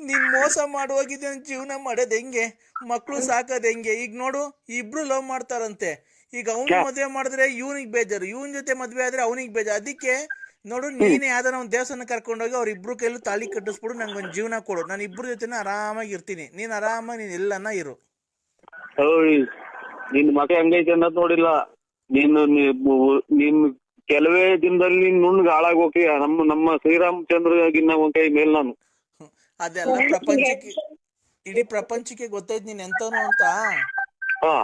ನಿನ್ ಮೋಸ ಮಾಡುವಾಗಿದ್ದ ಜೀವನ ಮಾಡೋದ್ ಹೆಂಗೆ? ಮಕ್ಳು ಸಾಕೋದ್ ಹೆಂಗೆ? ಈಗ ನೋಡು ಇಬ್ರು ಲವ್ ಮಾಡ್ತಾರಂತೆ. ಈಗ ಅವ್ನ್ ಮದ್ವೆ ಮಾಡಿದ್ರೆ ಇವನಿಗೆ ಬೇಜಾರು. ಇವನ್ ಜೊತೆ ಮದ್ವೆ ಆದ್ರೆ ಅವನಿಗೆ ಬೇಜಾರು. ಅದಕ್ಕೆ ನೋಡು ನೀನೇ ಯಾವ್ದಾರ ಒಂದ್ ದೇವಸ್ಥಾನ ಕರ್ಕೊಂಡೋಗಿ ಅವ್ರ ಇಬ್ರು ಕೈಲೂ ತಾಳಿ ಕಟ್ಟಿಸ್ಬಿಡು ನಂಗೆ ಒಂದ್ ಜೀವನ ಕೊಡು. ನಾನು ಇಬ್ರು ಜೊತೆನ ಆರಾಮಾಗಿ ಇರ್ತೀನಿ. ನೀನ್ ಆರಾಮಾಗಿ ನೀನ್ ಎಲ್ಲನ ಇರು. ನಿನ್ ಮಗ ಹೆಂಗೈತೆ ಅನ್ನೋದ್ ನೋಡಿಲ್ಲ. ನೀನು ನೀನು ಕೆಲವೇ ದಿನದಲ್ಲಿ ನುಣ್ಣಗ್ ಹಾಳಾಗೋಕೆ ನಮ್ಮ ನಮ್ಮ ಶ್ರೀರಾಮಚಂದ್ರಗಿನ್ನ ಒಂದ್ ಕೈ ಮೇಲ್ ನಾನು. ಅದೆಲ್ಲ ಪ್ರಪಂಚಕ್ಕೆ ಇಡೀ ಪ್ರಪಂಚಕ್ಕೆ ಗೊತ್ತೈತ್ ನೀನ್ ಎಂತನು ಅಂತ. ಹಾ.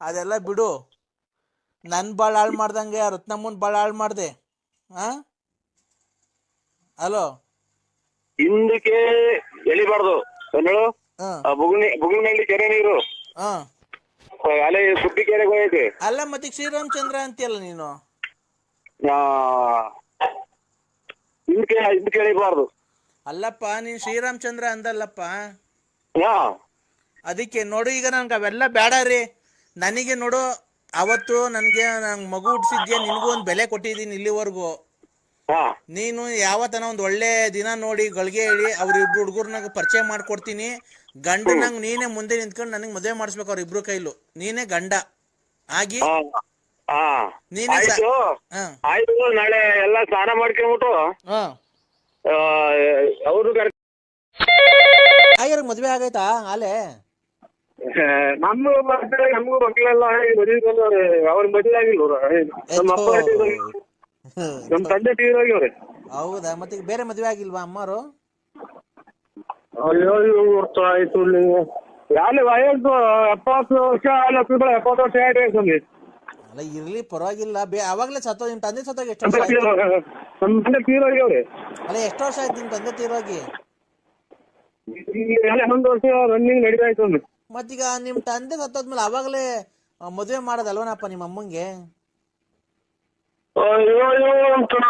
ಅದೆಲ್ಲ ಬಿಡು. ನನ್ ಬಾಳ್ ಹಾಳ್ ಮಾಡ್ದಂಗೆ ರತ್ನಮ್ಮನ್ ಬಾಳ್ ಹಾಳ್ ಮಾಡ್ದೆ. ಆ? ಹಲೋ? ಹಿಂದಕ್ಕೆ ಎಳಿಬಾರ್ದು. ಹ. ಬುಗುಣಿ ಬುಗುಣಿನಲ್ಲಿ ಕೆರೆ ನೀರು. ಹ. ಆ, ಅಲೆ ಸುದ್ದಿ ಕೆರೆಗೆ ಹೋಗೈತೆ ಅಲ್ಲ ಮತ್ತೆ ಶ್ರೀರಾಮಚಂದ್ರ ಅಂತೀಯಲ್ಲ ನೀನು? ಎಳಿಬಾರ್ದು ಅಲ್ಲಪ್ಪ ನೀನ್ ಶ್ರೀರಾಮಚಂದ್ರ ಅಂದಲ್ಲಪ್ಪ. ಅದಕ್ಕೆ ನೋಡು ಈಗ ನನ್ಗೆ ಅವೆಲ್ಲ ಬೇಡ ರೀ. ನನಗೆ ನೋಡು ಅವತ್ತು ನನಗೆ ನಂಗ್ ಮಗು ಹುಟ್ಟಿಸಿದ್ಯಾ ನಿನಗೂ ಒಂದು ಬೆಲೆ ಕೊಟ್ಟಿದ್ದೀನಿ ಇಲ್ಲಿವರೆಗೂ. ಹಾ ನೀನು ಯಾವತ್ತನ ಒಂದು ಒಳ್ಳೆ ದಿನ ನೋಡಿ ಗಳಿಗೆ ಹೇಳಿ ಅವ್ರಿಬ್ರು ಹುಡುಗರ್ನಾಗ ಪರಿಚಯ ಮಾಡ್ಕೊಡ್ತೀನಿ. ಗಂಡನಂಗ್ ನೀನೇ ಮುಂದೆ ನಿಂತ್ಕೊಂಡು ನನಗೆ ಮದುವೆ ಮಾಡಿಸ್ಬೇಕು ಅವ್ರ ಇಬ್ರು ಕೈಲು. ನೀನೇ ಗಂಡ. ಆಗಿ ಹಾ ನೀನೇ ಆಯ್ತು. ಹ. ಆಯ್ತು ನಾಳೆ ಎಲ್ಲಾ ಸ್ನಾನ ಮಾಡ್ಕೊಂಡ್ಬಿಟ್ಟು ಹಾ. ಅವ್ರು ತಾಯಿಯರ್ಗ್ ಮದ್ವೆ ಆಗೈತಾ ಆಲೆ ನಮ್ಮ ಮಕ್ಕಳ ನಮ್ಗೂ ಮಕ್ಕಳೆಲ್ಲ ಮದುವೆ ಅವ್ರ ಮದುವೆ ಆಗಿಲ್ಲ ನಮ್ಮ ಅಪ್ಪ ತೀರೋಗಿ- ನಮ್ಮ ತಂದೆ ತೀರೋಗ್ಯವ್ರೆ ಹೌದಾ? ಮತ್ತೆ ಈಗ ಬೇರೆ ಮದ್ವೆ ಆಗಿಲ್ವಾ ಅಮ್ಮರು ಅಯ್ಯೋ ವರ್ಷ ಆಯ್ತು ನೀವು. ಯಾರು ವಯಸ್ಸು ಎಪ್ಪತ್ತು ವರ್ಷ ಎಪ್ಪತ್ತು ವರ್ಷ ಆಯ್ತು ಸ್ವಾಮಿ ಅಲ್ಲ ಇರ್ಲಿ ಪರವಾಗಿಲ್ಲ. ಬೇ ಅವಾಗ್ಲೇ ಸತ್ತೋ ನಿಮ್ ತಂದೆ ಸತ್ತೋಗಿ ಎಷ್ಟು ವರ್ಷ ಆಯ್ತು? ನಮ್ಮ ತಂದೆ ತೀರೋಗ್ಯವ್ರೆ ಅಲ್ಲ ಎಷ್ಟು ವರ್ಷ ಆಯ್ತು ನಿಮ್ ತಂದೆ ತೀರೋಗಿ? ಈಗ ಹನ್ನೊಂದು ವರ್ಷ ರನ್ನಿಂಗ್ ನಡೀತಾ ಇತ್ತು ಸ್ವಾಮಿ ಮತ್ತೀಗ ನಿಮ್ ತಂದೆ ಸತ್ತೋದ್ಮೇಲೆ ಅವಾಗ್ಲೇ ಮದುವೆ ಮಾಡೋದಲ್ವನಪ್ಪ ನಿಮ್ಮ ಅಮ್ಮಂಗೆ? ಅಯ್ಯೋ ಅಯ್ಯೋ ನಮ್ಮ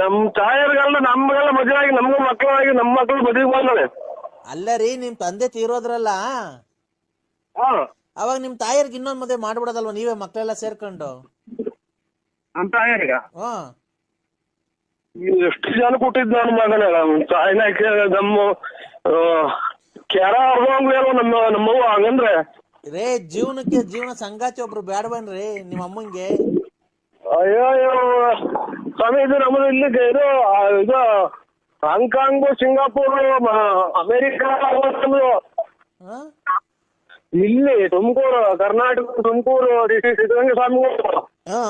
ನಮ್ ತಾಯರ್ಗೆಲ್ಲ ನಮ್ಗೆಲ್ಲ ಮದುವೆ ಆಗಿ ನಮ್ಗೂ ಮಕ್ಕಳಾಗಿ ನಮ್ಮ ಮಕ್ಕಳು ಮದುವೆ ಬಂದವೆ ಅಲ್ಲ ರೀ ನಿಮ್ ತಂದೆ ತೀರೋದ್ರಲ್ಲ? ಹಾ. ಅವಾಗ ನಿಮ್ ತಾಯಿಯರ್ಗ್ ಇನ್ನೊಂದ್ ಮದ್ವೆ ಮಾಡ್ಬಿಡೋದಲ್ವ ನೀವೇ ಮಕ್ಳೆಲ್ಲ ಸೇರ್ಕೊಂಡು? ನಮ್ಮ ತಾಯರ್ಗ? ಹ್ಮ್ ಎಷ್ಟು ಜನ ಕೊಟ್ಟಿದ್ದ ನನ್ನ ಮಗನ? ತಾಯಿನ ನಮ್ಮ ಕೆರ ಅರ್ಧಂಗ್ಲೇನೋ ನಮ್ಮ ನಮ್ಮವ್ವ? ಹಂಗಂದ್ರೆ? ರೇ ಜೀವನಕ್ಕೆ ಜೀವನ ಸಂಗಾತಿ ಒಬ್ರು ಬೇಡವನ್ರಿ ನಿಮ್ ಅಮ್ಮಂಗೆ. ಅಯ್ಯೋ ಅಯ್ಯೋ ಸ್ವಾಮಿ ಇದು ನಮ್ಮದು ಇಲ್ಲಿ ಇದು ಇದು ಹಾಂಗ್ಕಾಂಗ್ ಸಿಂಗಾಪುರ್ ಅಮೇರಿಕ? ಇಲ್ಲಿ ತುಮಕೂರು ಕರ್ನಾಟಕ ತುಮಕೂರು ಸಿದ್ಧಗಂಗೆ ಹಾ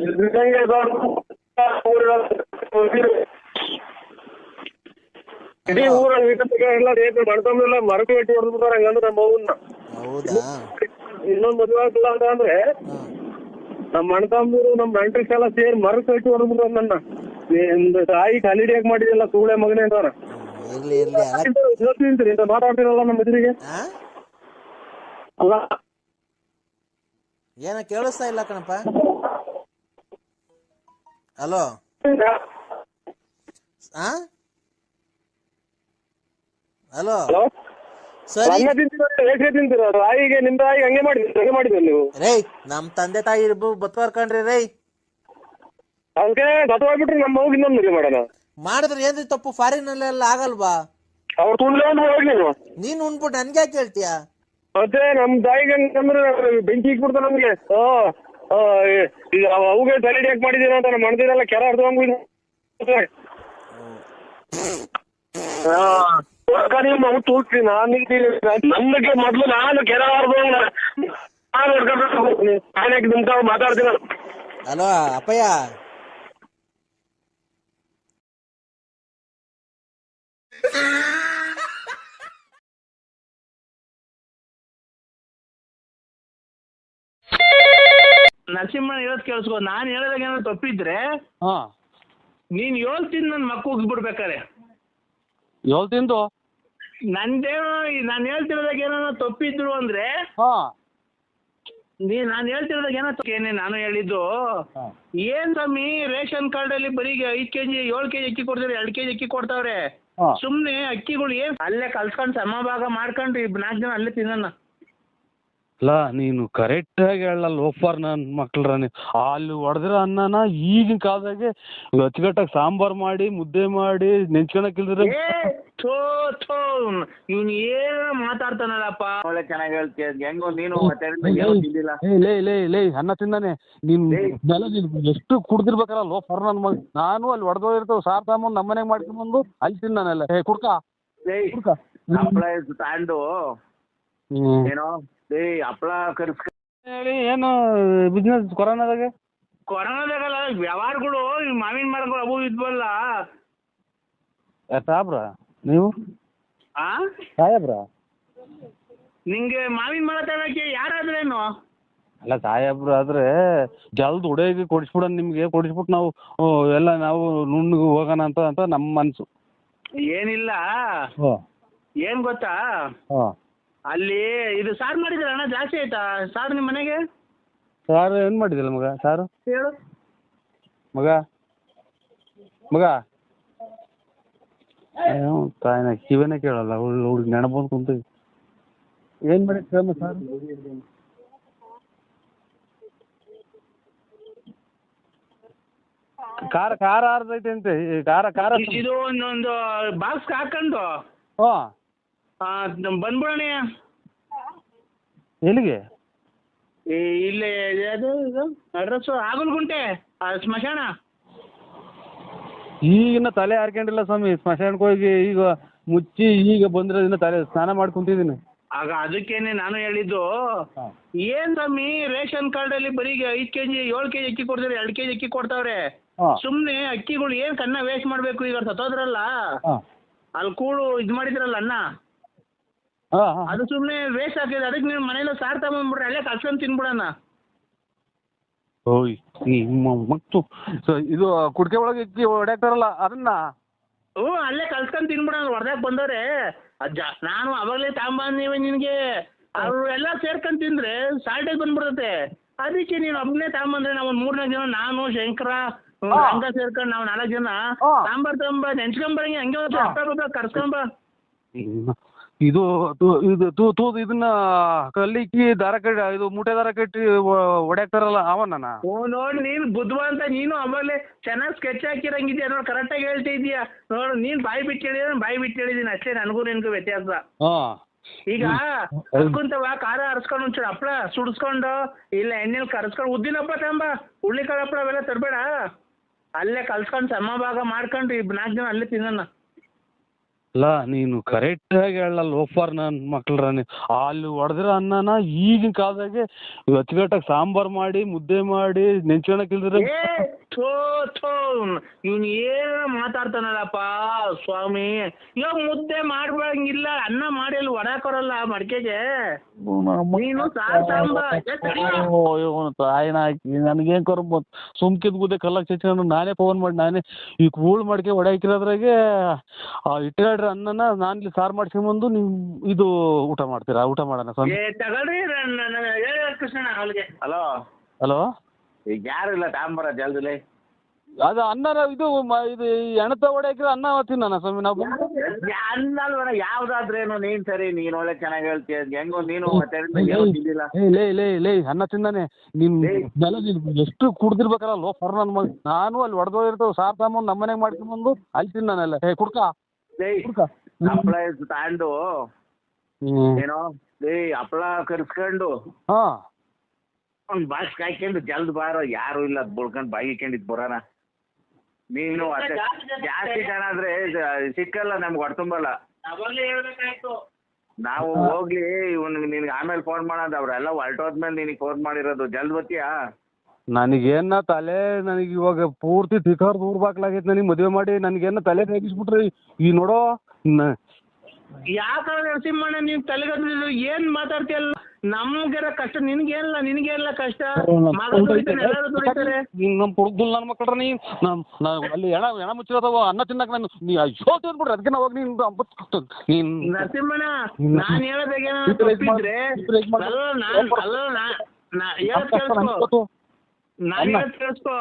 ಸಿದ್ಧಗಂಗೆ ಸ್ವಾಮಿ ಇಡೀ ಊರ ಎಲ್ಲ ರೇಟ್ ಮಾಡ್ಕೊಂಡೆಲ್ಲ ಮರಕು ಇಟ್ಟು ಹೊಡೆದ್ಬಿಡ್ತಾರೆ ಹಂಗಂದ್ರೆ ನಮ್ಮ ಅವ್ವನ್ನ ಇನ್ನೊಂದ್ ಮದ್ವೆ ಆಗಿಲ್ಲ ಅಂತ ಅಂದ್ರೆ. ನಮ್ಮ ತಮ್ಮೂರು ನಮ್ಮ ನೆಂಟ್ರಿಸ್ ಸೇರಿ ಮರಕ್ ಹೊಡೆದ್ಬಿಟ್ರು ನನ್ನ ನಿಮ್ದು ತಾಯಿ ಕಲಿಡಿಯಾಗ ಮಾಡಿದಿಲ್ಲ ಸೂಳೆ ಮಗನೇ ಹ್ಮ್, ಇರ್ಲಿ ಇರ್ಲಿ ಅಲ್ಲ. ಇವತ್ತು ಇಂತ ಮಾತಾಡ್ತಿರಲ್ಲ ನಮ್ಮ ಎದುರಿಗೆ? ಆ? ಅಲ್ಲ. ಏನ ಕೇಳಿಸ್ತಾ ಇಲ್ಲ ಕಣಪ್ಪ. ಹಲೋ? ಆ? ಹಲೋ? ಹಲೋ? ಸರಿ. ಅನ್ನ ತಿಂತೀರ ತಾಯಿಗೆ ನಿಮ್ ತಾಯಿಗೆ ಹಂಗೆ ಮಾಡಿದ್ರಿ ಹಂಗೆ ಮಾಡಿದ್ರಿ ನೀವು? ರೇ ನಮ್ ತಂದೆ ತಾಯಿ ಬತ್ವಾರ್ ಕಣ್ರಿ ರೇ ಅದಕ್ಕೆ ಸತ್ತೋಗ್ಬಿಟ್ರೆ ನಮ್ಮ ಹೋಗಿ ಇನ್ನೊಂದು ಮದುವೆ ಮಾಡೋಣ. ಮಾಡಿದ್ರೆ ಏನ್ರಿ ತಪ್ಪು? ಫಾರಿನ್ ಅಲ್ಲೆಲ್ಲ ಆಗಲ್ವಾ? ಅವ್ರು ತುಳ್ಳೆ ಒಂದು ಹೋಗಿ ನೀನ್ ಉಂಡ್ಬಿಟ್ಟು ನನ್ಗೆ ಯಾಕೆ ಹೇಳ್ತೀಯ? ಮತ್ತೆ ನಮ್ ತಾಯಿಗೆ ಹಂಗಂದ್ರೆ ಬೆಂಕಿ ಇಕ್ಬಿಡ್ತಾರೆ ನಮ್ಗೆ. ಆ, ಆ, ಈಗ ಅವುಗೆ ತಲೆ ಯಾಕೆ ಮಾಡಿದೀರ ಅಂತ ನಮ್ಮ ಮನದಿರಲ್ಲ ಕೆರ ಅರ್ಧಂಗ್ ನಿಮ್ಮ ನಾನು ನನ್ನಕ್ಕೆ ಮೊದ್ಲು ನಾನು ಕೆರ ಅರ್ಧಂಗ್ ನಾನು ಹಿಡ್ಕೊಂಡು ನಾನು ನಿಮ್ಗೆ ಮಾತಾಡ್ತೀನಿ ಹಲೋ ಅಪ್ಪಯ್ಯ? ನರಸಿಂಹನ ಹೇಳೋದ್ ಕೇಳಿಸ್ಕೊ ನಾನ್ ಹೇಳೋದಾಗ ಏನಾದ್ರು ತಪ್ಪಿದ್ರೆ ಹಾ. ನೀನ್ ತಿಂದು ನನ್ ಮಕ್ಕ ಹೋಗ್ಬಿಡ್ಬೇಕಾರೆ. ಏಳು ತಿಂದು? ನಂದೇನೋ ನಾನು ಹೇಳ್ತಿರೋದಾಗ ಏನಾರ ತಪ್ಪಿದ್ರು ಅಂದ್ರೆ ಹಾ. ನೀ ನಾನು ಹೇಳ್ತಿರೋದಾಗ ಏನೋ ಏನೇ ನಾನು ಹೇಳಿದ್ದು ಹಾ. ಏನ್ ಸ್ವಾಮಿ ರೇಷನ್ ಕಾರ್ಡ್ ಅಲ್ಲಿ ಬರೀ ಐದ್ ಕೆಜಿ ಏಳು ಕೆಜಿ ಅಕ್ಕಿ ಕೊಡ್ತಾರೆ ಎರಡ್ ಕೆಜಿ ಅಕ್ಕಿ ಕೊಡ್ತಾವ್ರೆ ಹಾ. ಸುಮ್ನೆ ಅಕ್ಕಿಗಳು ಏನ್ ಅಲ್ಲೇ ಕಲ್ಸ್ಕೊಂಡ್ ಸಮಭಾಗ ಮಾಡ್ಕೊಂಡು ಇಬ್ ನಾಲ್ಕು ಜನ ಅಲ್ಲೇ ತಿನ್ನೋಣ ಅಲ್ಲ ನೀನು ಕರೆಕ್ಟ್ ಆಗಿ ಹೇಳಲ್ಲ ಲೋಫರ್ ನನ್ ಮಕ್ಳರ ನೀ ಅಲ್ಲಿ ಹೊಡೆದಿರೋ ಅನ್ನನ ಈಗಿನ ಕಾಲದಾಗೆ ಅಚ್ಚುಕಟ್ಟಾಗಿ ಸಾಂಬಾರ್ ಮಾಡಿ ಮುದ್ದೆ ಮಾಡಿ ನೆಂಚ್ಕೊಳಕ್ ಇಲ್ದಿರ ಏ ಥೋ ಥೋ ಇವ್ನು ಏನ ಮಾತಾಡ್ತಾನಲ್ಲಪ್ಪ. ಒಳ್ಳೆ ಚೆನ್ನಾಗಿ ಹೇಳ್ತೀಯ ಹೆಂಗೋ ನೀನು ಮತ್ತೆ ಏನೂ ತಿಂದಿಲ್ಲ. ಏ ಲೇ ಲೇ ಲೇ ಅನ್ನ ತಿಂದಾನೆ. ನೀನ್ ನೆಲ ನೀನ್ ಎಷ್ಟು ಕುಡ್ದಿರ್ಬೇಕಲ್ಲ ಲೋಫರ್ ನನ್ ಮಗ. ನಾನು ಅಲ್ಲಿ ಹೊಡೆದೋಗಿರ್ತಾವ ಸಾರ್ ಸಾಮಾನು ನಮ್ಮ ಮನೆಗೆ ಮಾಡ್ಕೊಂಡ್ಬಂದು ಅಲ್ಲಿ ತಿಂದಾನಲ್ಲ. ಏ ಕುಡ್ಕ? ಏಯ್ ಕುಡ್ಕ? ತಗೊಂಡು ಹ್ಮ್. ಏನೋ? ಏಯ್ ಹಪ್ಳ ಕರ್ಸ್ಕ ಹೇಳಿ ಏನು ಬಿಸ್ನೆಸ್ ಕೊರೋನಾದಾಗೆ? ಕೊರೋನಾದಾಗಲ್ಲ ವ್ಯವಹಾರಗಳು ಈ ಮಾವಿನ ಮರಗಳು ಅವು ಇದ್ವಲ್ಲ. ಸಾಬ್ರ ನೀವು? ಆ? ಸಾಹೇಬ್ರ? ನಿಂಗೆ ಮಾವಿನ ಮರ ತಗೊಳಕ್ಕೆ ಯಾರಾದ್ರೇನು? ಅಲ್ಲ ಸಾಹೇಬ್ರು ಆದ್ರೆ ಜಲ್ದ್ ಉಡೇಗಿ ಕೊಡಿಸ್ಬಿಡೋಣ ನಿಮ್ಗೆ ಕೊಡಿಸ್ಬಿಟ್ಟು ನಾವು ಎಲ್ಲ ನಾವು ನುಣ್ಣಗೆ ಹೋಗೋಣ ಅಂತ ಅಂತ ನಮ್ಮ ಮನ್ಸು. ಏನಿಲ್ಲ. ಹಾಂ. ಏನ್ ಗೊತ್ತಾ? ಹಾಂ. ಅಲ್ಲಿ ಇದು ಸಾರ್ ಮಾಡಿದ್ರೆ ಅಣ್ಣ? ಜಾಸ್ತಿ ಆಯ್ತಾ ಸಾರ್ ನಿಮ್ಮ ಮನೆಗೆ? ಸಾರು ಏನು ಮಾಡಿದಿಲ್ಲ ಮಗ ಸಾರು? ಹೇಳು. ಮಗ? ಮಗ? ಏನು ತಾಯಿನ ಕಿವಿನೇ ಕೇಳಲ್ಲ ಹುಡುಗ ಹುಡುಗ ನೆನಪು ಕುಂತು. ಏನು ಮಾಡಿ ಕೇಳಮ್ಮ ಸಾರು? ಖಾರ ಖಾರ ಆರ್ದೈತೆ ಅಂತೆ ಈ ಖಾರ ಖಾರ ಇದು ಒಂದೊಂದು ಬಾಕ್ಸ್ ಹಾಕೊಂಡು. ಹಾಂ ಬಂದ್ಬಿಡೋಣಯ್ಯ ಬಂದ್ಬಿಡೋಣ. ಎಲ್ಲಿಗೆ? ಈ ಇಲ್ಲಿ ಅದು ಇದು ಅಡ್ರೆಸ್ಸು ಆಗಲ್ಗುಂಟೆ ಆ ಸ್ಮಶಾನ. ಈಗಿನ ತಲೆ ಹಾರ್ಕೊಂಡಿಲ್ಲ ಸ್ವಾಮಿ ಸ್ಮಶಾನಕ್ಕೆ ಹೋಗಿ ಈಗ ಮುಚ್ಚಿ ಈಗ ಬಂದಿರೋದ್ರಿಂದ ತಲೆ ಸ್ನಾನ ಮಾಡಿ ಕುಂತಿದ್ದೀನಿ. ಆಗ ಅದಕ್ಕೇನೆ ನಾನು ಹೇಳಿದ್ದು ಏನ್ ಸ್ವಾಮಿ ರೇಷನ್ ಕಾರ್ಡ್ ಅಲ್ಲಿ ಬರೀ ಐದ್ ಕೆಜಿ ಏಳು ಕೆಜಿ ಅಕ್ಕಿ ಕೊಡ್ತಾರೆ ಎರಡ್ ಕೆಜಿ ಅಕ್ಕಿ ಕೊಡ್ತಾವ್ರೆ. ಹಾಂ. ಸುಮ್ನೆ ಅಕ್ಕಿಗಳು ಏನ್ ಕನ್ನ ವೇಸ್ಟ್ ಮಾಡ್ಬೇಕು ಈಗ ಸತ್ತೋದ್ರಲ್ಲ. ಹಾಂ. ಅಲ್ಲಿ ಕೂಳು ಇದ್ ಮಾಡಿದ್ರಲ್ಲ ಅನ್ನ. ಹಾಂ ಹಾಂ. ಅದು ಸುಮ್ನೆ ವೇಸ್ಟ್ ಆಗ್ತದೆ ಅದಕ್ಕೆ ನೀವು ಮನೇಲಿ ಸಾರ್ ತಗೊಂಡ್ಬಿಡ್ರಿ ಅಲ್ಲೇ ಕಲ್ಸ್ಕೊಂಡ್ ತಿನ್ಬಿಡಣ. ಓಯ್ ಮತ್ತು ಸೊ ಇದು ಕುಡಿಕೆ ಒಳಗೆ ಇಕ್ಕಿ ಹೊಡ್ಯಾಕ್ತಾರಲ್ಲ ಅದನ್ನ? ಹ್ಞೂ ಅಲ್ಲೇ ಕಲ್ಸ್ಕೊಂಡ್ ತಿನ್ಬಿಡಣ ಹೊಡ್ದಾಕ್ ಬಂದವ್ರೆ. ಅಜ್ಜ ನಾನು ಅವಾಗಲೇ ತಗೊಂಬಂದೀವಿ ನಿನ್ಗೆ. ಅವ್ರು ಎಲ್ಲ ಸೇರ್ಕೊಂಡ್ ತಿಂದ್ರೆ ಸಾಲ್ಟೇ ಬಂದ್ಬಿಡುತ್ತೆ. ಅದಕ್ಕೆ ನೀನು ಒಬ್ಬನೇ ತಗೊಂಬಂದ್ರೆ ನಾವು ಒಂದ್ ಮೂರ್ನಾಲ್ಕು ಜನ ನಾನು ಶಂಕರ ಹ್ಮ್, ಹಂಗ ಸೇರ್ಕೊಂಡು ನಾವು ನಾಲ್ಕು ಜನ. ಹಾ. ಸಾಂಬಾರ್ ತಗೊಂಬ ನೆಂಚ್ಕೊಂಬರಂಗೆ ಹಂಗೆ ಒಂದು. ಅಪ್ಪ ಇದು ತು- ಇದು ತೂ ತೂ ಇದನ್ನ ಕಲ್ಲಿಕ್ಕಿ ದಾರ ಕಟ್ಟಿ ಇದು ಮೂಟೆ ದಾರ ಕಟ್ಟಿ ಹೊಡೆಯಾಕ್ತಾರಲ್ಲ ಅವನ ಓ ನೀನ್ ನೀನು ಬುದ್ಧವಂತ ನೀನು ಆಮೇಲೆ ಚೆನ್ನಾಗಿ ಸ್ಕೆಚ್ ಹಾಕಿರಂಗಿದ್ಯಾ ನೋಡಿ ಕರೆಕ್ಟಾಗಿ ಹೇಳ್ತಾ ಇದೀಯಾ ನೋಡು ನೀನ್ ಬಾಯಿ ಬಿಟ್ಟು ಹೇಳಿದ್ರೆ ಬಾಯಿ ಬಿಟ್ಟು ಹೇಳಿದೀನಿ ಅಷ್ಟೇ ನನಗೂ ನಿನ್ಗೂ ವ್ಯತ್ಯಾಸ. ಹಾ. ಈಗ ಅದ್ಕುಂತವ ಖಾರ ಹರ್ಸ್ಕೊಂಡು ಒಂಚೂರು ಹಪ್ಳ ಸುಡಿಸ್ಕೊಂಡು ಇಲ್ಲ ಎಣ್ಣೆಲಿ ಕರ್ಸ್ಕೊಂಡು ಉದ್ದಿನ ತಂಬ ಹುಳ್ಳಿ ಹುಳ್ಳಿಕಾಳು ಹಪ್ಳ ಅವೆಲ್ಲ ತರಬೇಡ. ಅಲ್ಲೇ ಕಲ್ಸ್ಕೊಂಡು ಸಮಭಾಗ ಮಾಡ್ಕೊಂಡು ಇಬ್ ನಾಲ್ಕು ಜನ ಅಲ್ಲೇ ತಿನ್ನೋಣ. ಅಲ್ಲ, ನೀನು ಕರೆಕ್ಟ್ ಆಗಿ ಹೇಳಲ್ಲ ಲೋಫರ್ ನನ್ನ ಮಕ್ಳರ ನೀ ಅಲ್ಲಿ ಹೊಡೆದಿರೋ ಅನ್ನನ ಈಗಿನ ಕಾಲದಾಗೆ ಅಚ್ಚುಕಟ್ಟಾಗಿ ಸಾಂಬಾರ್ ಮಾಡಿ, ಮುದ್ದೆ ಮಾಡಿ, ನೆಂಚ್ಕೊಳಕ್ ಇಲ್ದಿರ ಥೋ ಥೋ. ಇವ್ನು ಏನು ಮಾತಾಡ್ತಾನಲ್ಲಪ್ಪ ಸ್ವಾಮಿ? ಇವಾಗ ಮುದ್ದೆ ಮಾಡ್ಬಂಗಿಲ್ಲ ಅನ್ನ ಮಾಡಿ ಅಲ್ಲಿ ಒಡಾಕೊರಲ್ಲ ಮಡಿಕೆಗೆ. ನೀನು ಸಾರ್ ಸಾಂಬ ಏ ತಡಿಯೋ. ತಾಯಿನ ಹಾಕಿ ನನಗೇನ್ ಕರ್ ಸುಮ್ಕಿದ್ ಗುದ್ದೆ ಕಲ್ಲಕ್ ಚಚ್ಕೊಂಡು ನಾನೇ ಫೋನ್ ಮಾಡಿ ನಾನೇ ಈ ಕೂಳ್ ಮಡಿಕೆ ಒಡೆ ಹಾಕಿರೋದ್ರಾಗೆ ಇಟ್ಟಾಡ್ರಿ ಅನ್ನನ ನಾನು ಇಲ್ಲಿ ಸಾರು ಮಾಡ್ಸ್ಕೊಂಬಂದು ನೀವು ಇದು ಊಟ ಮಾಡ್ತೀರಾ? ಊಟ ಮಾಡೋಣ ಸ್ವಾಮಿ. ತಗೊಳ್ರಿ ಹಲೋ. ಹಲೋ? ಈಗ ಯಾರು ಇಲ್ಲ ತಾಂಬರ ಜಲ್ದಿಲಿ? ಅದು ಅನ್ನ ಇದು ಮ- ಇದು ಹೊಡೆ ಹಾಕಿದ್ರೆ ಅನ್ನ ತಿನ್ನೋಣ ಸ್ವಾಮಿ ನಾವು ಅನ್ನಲ್ವನ ಯಾವ್ದಾದ್ರೇನು ನೀನ್ ಸರಿ ನೀನ್ ಒಳ್ಳೆ ಚೆನ್ನಾಗಿ ಹೇಳ್ತೀಯ ಹೆಂಗೋ ನೀನು ಮತ್ತೆ ಏನೂ ತಿಂದಿಲ್ಲ. ಏ ಲೇ ಲೇ ಲೇ ಅನ್ನ ತಿಂದಾನೆ. ನಿಮ್ಮ ಬೆಲ ನೀನ್ ಎಷ್ಟು ಕುಡ್ದಿರ್ಬೇಕಲ್ಲ ಲೋ ಫರ್ ನನ್ ಮಗ ನಾನು ಅಲ್ಲಿ ಹೊಡೆದೋಗಿರ್ತಾವ ಸಾರ್ ಸಾಮಾನು ನಮ್ಮ ಮನೆಗೆ ಮಾಡ್ಕೊಂಡ್ಬಂದು ಅಲ್ಲಿ ತಿನ್ನಾನಲ್ಲ. ಏ ಕುಡ್ಕ. ಏಯ್ ಕುಡ್ಕ. ಹಪ್ಳ ತಗೊಂಡು ಹ್ಮ್. ಏನೋ ಏಯ್ ಹಪ್ಳ ಕರ್ಸ್ಕೊಂಡು. ಹಾ. ಒಂದ್ ಬಾಕ್ಸ್ ಕಾಯ್ಕೊಂಡು ಜಲ್ದ್ ಬಾರೋ ಯಾರು ಇಲ್ಲ ಬುಳ್ಕೊಂಡು ಇಕ್ಕೊಂಡಿದ್ ಬರೋಣ ನೀನು ಅಷ್ಟೇ ಜಾಸ್ತಿ ಜನ ಆದ್ರೆ ಸಿಕ್ಕಲ್ಲ ನಮ್ಗೆ ಹೊಡ್ತುಂಬಲ್ಲ ಅವಾಗಲೇ ಹೇಳ್ಬೇಕಾಯ್ತು. ನಾವು ಹೋಗ್ಲಿ ಇವ್ನ್ ನಿನ್ಗೆ ಆಮೇಲೆ ಫೋನ್ ಮಾಡೋದು ಅವ್ರೆಲ್ಲ ಹೊರಟೋದ್ಮೇಲೆ ನಿನಗೆ ಫೋನ್ ಮಾಡಿರೋದು ಜಲ್ದ್ ಬರ್ತೀಯಾ ನನಗೇನ ತಲೆ ನನಗೆ ಇವಾಗ ಪೂರ್ತಿ ತಿಕಾರ್ ದೂರ ಬಾಕ್ಲಾಗೈತೆ ನನಗೆ ಮದುವೆ ಮಾಡಿ ನನಗೇನ ತಲೆ ತೆಗಿಸ್ಬಿಟ್ರಿ ಈ ನೋಡೋ ನ- ಯಾಕಂದ್ರೆ ನರಸಿಂಹಣ್ಣ ನೀನ್ ತಲೆಗಟ್ಟಿದ್ರು ಏನ್ ಮಾತಾಡ್ತೀಯಲ್ಲ? ನಮ್ಗೆರ ಕಷ್ಟ ನಿನ್ಗೇನಿಲ್ಲ ನಿನ್ಗೇನಿಲ್ಲ ಕಷ್ಟ ಮಗ ದುಡಿತಾನೆ ಎಲ್ಲರೂ ದುಡಿತಾರೆ ನೀನ್ ನಮ್ ನನ್ ಮಕ್ಕಳ್ರ ನೀ ನಮ್ ಅಲ್ಲಿ ಎಣ ಎಣ ಮುಚ್ಚಿರೋದವ ಅನ್ನ ತಿನ್ನಕ್ ನಾನು ನೀ ಅಯ್ಯೋ ತಿಂದ್ಬಿಡ್ರಿ ಅದಕ್ಕೆ ನಾವು ನೀನ್ ಅಂಬತ್ ನೀನ್ ನರಸಿಂಹಣ್ಣ. ನಾನ್ ಹೇಳೋದಾಗೇನ. ತಪ್ಪಿದ್ರೆ. ಅಲ್ಲ ನಾನ್ ಅಲ್ಲ ನಾ- ನಾ ಹೇಳೋದ್ ಕೇಳಿಸ್ಕೊ ನಾನ್. ಹೇಳೋದ್ ಕೇಳಿಸ್ಕೊ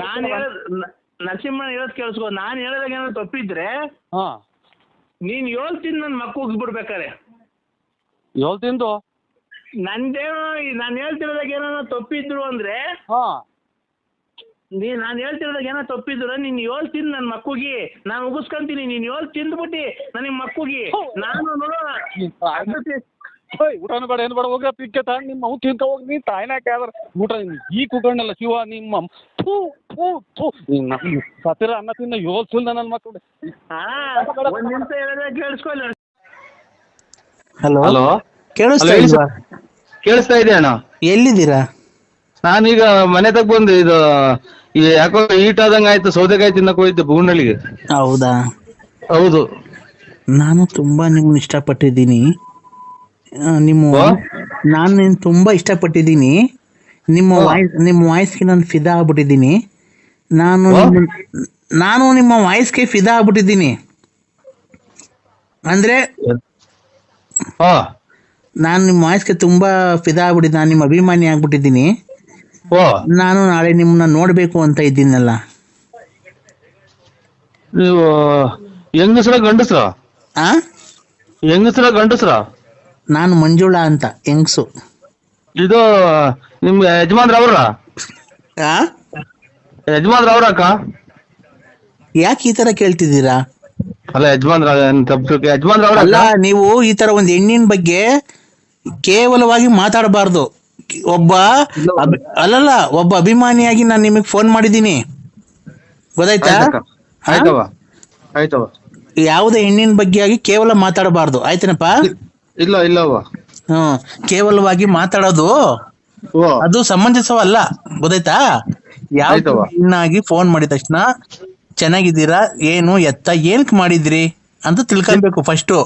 ನಾನ್ ಹೇಳೋದ್ ನ- ನರಸಿಂಹಣ್ಣ ಹೇಳೋದ್ ಕೇಳಿಸ್ಕೊ ನಾನ್ ಹೇಳೋದಾಗ ಏನಾದ್ರು ತಪ್ಪಿದ್ರೆ ಹಾ ನೀನ್ ಯೋಳ್ ತಿಂದ್ ನನ್ ಮಕ್ಕ ಉಗಿಸ್ಬಿಡ್ಬೇಕಾರೆ ಯೋಲ್ ತಿಂದು ನಂದೇನೋ ನಾನು ಹೇಳ್ತಿರೋದಾಗ ಏನೋ ತಪ್ಪಿದ್ರು ಅಂದ್ರೆ ಹಾ. ನೀ ನಾನು ಹೇಳ್ತಿರೋದಾಗ ಏನೋ ತಪ್ಪಿದ್ರು ನೀನ್ ಯೋಲ್ ತಿಂದ್ ನನ್ನ ಮಕ್ಕುಗಿ. ನಾನು ಉಗಿಸ್ಕೊಂತೀನಿ ನೀನ್ ಏಳ್ ತಿಂದ್ಬಿಟ್ಟಿ ನನಗೆ ಮಕ್ಕಳಿಗೆ ನಾನು ನೋಡೋಣ ಓಯ್ ಊಟನೂ ಬೇಡ ಏನು ಬೇಡ ಹೋಗಿ ಪಿಕ್ಕೆ ತಗೊಂಡು ನಿಮ್ಮ ಅವು ತಿಂತ ಹೋಗಿ ನೀ ತಾಯಿನ ಕೇಳಿದ್ರೆ ಊಟ ಈ ಕುಕೊಂಡಲ್ಲ ಶಿವ ನಿಮ್ಮ ಥೂ ಥೂ ಥೂ. ನಿನ್ನ ಸತ್ತಿರ ಅನ್ನ ತಿನ್ನ ಯೋಚಿಲ್ಲ ನನ್ನ ಮಕ್ಕಳು ಹಾ ಒಂದ್ ನಿಮಿಷ ಹೇಳಿದ್ರೆ ಕೇಳಿಸ್ಕೊಳ್ಳಿ. ಹಲೋ ಹಲೋ ಕೇಳಿಸ್ತಾ ಹೇಳಿ ಇಲ್ವಾ? ಕೇಳಿಸ್ತಾ ಇದೆ ಅಣ್ಣ? ಎಲ್ಲಿದ್ದೀರಾ? ನಾನೀಗ ಮನೆ ತಗ ಬಂದೆ ಇದು ಈ ಯಾಕೋ ಈಟ್ ಆದಂಗ ಆಯ್ತು ಸೌದೆಕಾಯಿ ತಿನ್ನಕ್ ಹೋಗಿದ್ದೆ ಬೂನಳ್ಳಿಗೆ ಹೌದಾ? ಹೌದು. ನಾನು ತುಂಬಾ ನಿಮ್ ಇಷ್ಟಪಟ್ಟಿದ್ದೀನಿ. ಆ, ನಿಮ್ಮ ಓ? ನಾನು ನಿನ್ನ ತುಂಬಾ ಇಷ್ಟಪಟ್ಟಿದ್ದೀನಿ. ನಿಮ್ಮ ವಾಯ್ಸ್ ನಿಮ್ಮ ವಾಯ್ಸ್ಗೆ ನಾನು ಫಿದಾ ಆಗ್ಬಿಟ್ಟಿದ್ದೀನಿ. ನಾನು ಓ? ನಿಮ್ಮನ್ನ- ನಾನು ನಿಮ್ಮ ವಾಯ್ಸ್ಗೆ ಫಿದಾ ಆಗ್ಬಿಟ್ಟಿದ್ದೀನಿ. ಅಂದ್ರೆ ಹಾ. ನಾನು ನಿಮ್ಮ ವಾಯ್ಸ್ಗೆ ತುಂಬಾ ಫಿದಾ ಆಗ್ಬಿಟ್ಟಿದ್ದೆ ನಾನು ನಿಮ್ಮ ಅಭಿಮಾನಿ ಆಗ್ಬಿಟ್ಟಿದ್ದೀನಿ. ಓ. ನಾನು ನಾಳೆ ನಿಮ್ಮನ್ನ ನೋಡಬೇಕು ಅಂತ ಇದ್ದೀನಲ್ಲ. ನೀವು ಹೆಂಗಸ್ರ ಗಂಡಸ್ರ? ಆ? ಹೆಂಗಸ್ರ ಗಂಡಸ್ರ? ನಾನು ಮಂಜುಳಾ ಅಂತ ಹೆಂಗ್ಸು. ಇದು ನಿಮ್ ಯಜಮಾನ್ರ ಅವ್ರ? ಆ? ಯಜಮಾನ್ರ ಅವ್ರ ಅಕ್ಕ? ಯಾಕೆ ಈ ತರ ಕೇಳ್ತಿದ್ದೀರಾ? ಅಲ್ಲ ಯಜಮಾನ್ರ ಏನ್ ತಪ್ಪು ತಿಳ್ಕೊ- ಯಜಮಾನ್ರ ಅವ್ರ ಅಲ್ಲ ನೀವು ಈ ತರ ಒಂದ್ ಹೆಣ್ಣಿನ ಬಗ್ಗೆ ಕೇವಲವಾಗಿ ಮಾತಾಡಬಾರ್ದು. ಒಬ್ಬ ಅಲ್ಲಲ್ಲ ಒಬ್ಬ ಅಭಿಮಾನಿಯಾಗಿ ನಾನು ನಿಮಗೆ ಫೋನ್ ಮಾಡಿದ್ದೀನಿ. ಗೊತ್ತಾಯ್ತಾ? ಯಾವುದೇ ಹೆಣ್ಣಿನ ಬಗ್ಗೆ ಆಗಿ ಕೇವಲ ಮಾತಾಡಬಾರ್ದು. ಆಯ್ತೇನಪ್ಪ? ಇಲ್ಲ ಇಲ್ಲ ಹ್ಮ್ ಕೇವಲವಾಗಿ ಮಾತಾಡೋದು ಓ ಅದು ಸಮಂಜಸವಲ್ಲ. ಗೊತ್ತಾಯ್ತಾ? ಯಾವ. ಹೆಣ್ಣಾಗಿ ಫೋನ್ ಮಾಡಿದ ತಕ್ಷಣ ಚೆನ್ನಾಗಿದ್ದೀರಾ? ಏನು ಎತ್ತ ಏನಕ್ ಮಾಡಿದ್ರಿ? ಅಂತ ತಿಳ್ಕೊಬೇಕು ಫಸ್ಟು